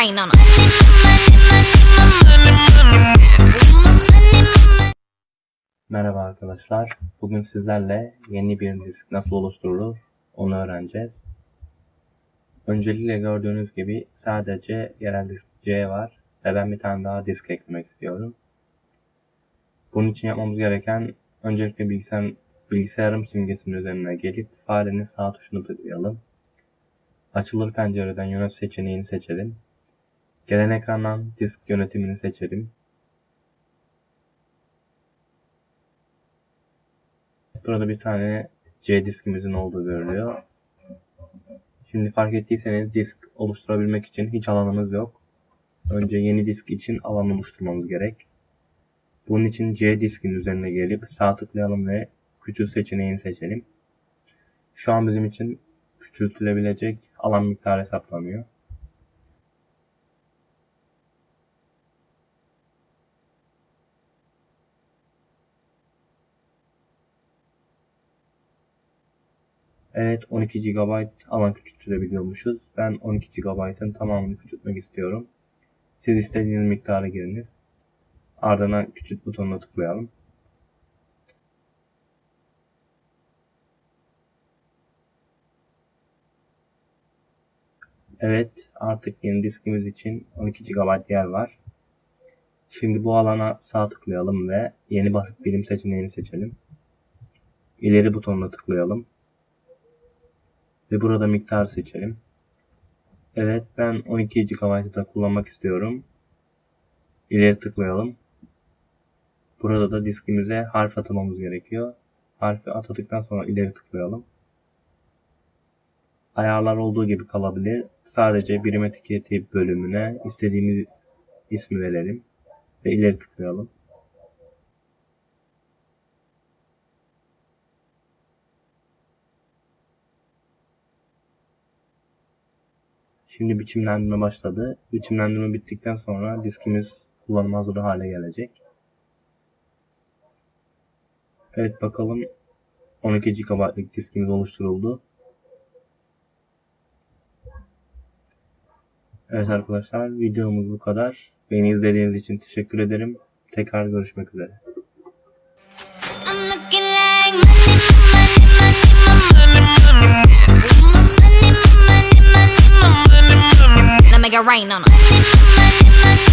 rain on. Merhaba arkadaşlar. Bugün sizlerle yeni bir disk nasıl oluşturulur onu öğreneceğiz. Öncelikle gördüğünüz gibi sadece yerel disk C var ve ben bir tane daha disk eklemek istiyorum. Bunun için yapmamız gereken öncelikle bilgisayar, bilgisayarım simgesinin üzerine gelip farenin sağ tuşunu tıklayalım. Açılır pencereden yönet seçeneğini seçelim. Gelen ekrandan disk yönetimini seçelim. Burada bir tane C diskimizin olduğu görülüyor. Şimdi fark ettiyseniz disk oluşturabilmek için hiç alanımız yok. Önce yeni disk için alan oluşturmamız gerek. Bunun için C diskin üzerine gelip sağ tıklayalım ve küçült seçeneğini seçelim. Şu an bizim için küçültülebilecek alan miktarı hesaplanıyor. Evet 12 GB alan küçültülebiliyormuşuz. Ben 12 GB'ın tamamını küçültmek istiyorum. Siz istediğiniz miktarı giriniz. Ardından küçült butonuna tıklayalım. Evet artık yeni diskimiz için 12 GB yer var. Şimdi bu alana sağ tıklayalım ve yeni basit birim seçeneğini seçelim. İleri butonuna tıklayalım. Ve burada miktar seçelim. Evet ben 12 GB'ı kullanmak istiyorum. İleri tıklayalım. Burada da diskimize harf atmamız gerekiyor. Harfi atadıktan sonra ileri tıklayalım. Ayarlar olduğu gibi kalabilir. Sadece birim etiketi bölümüne istediğimiz ismi verelim. Ve ileri tıklayalım. Şimdi biçimlendirme başladı. Biçimlendirme bittikten sonra diskimiz kullanıma hazır hale gelecek. Evet bakalım 12 GB'lık diskimiz oluşturuldu. Evet arkadaşlar videomuz bu kadar. Beni izlediğiniz için teşekkür ederim. Tekrar görüşmek üzere. rain on them.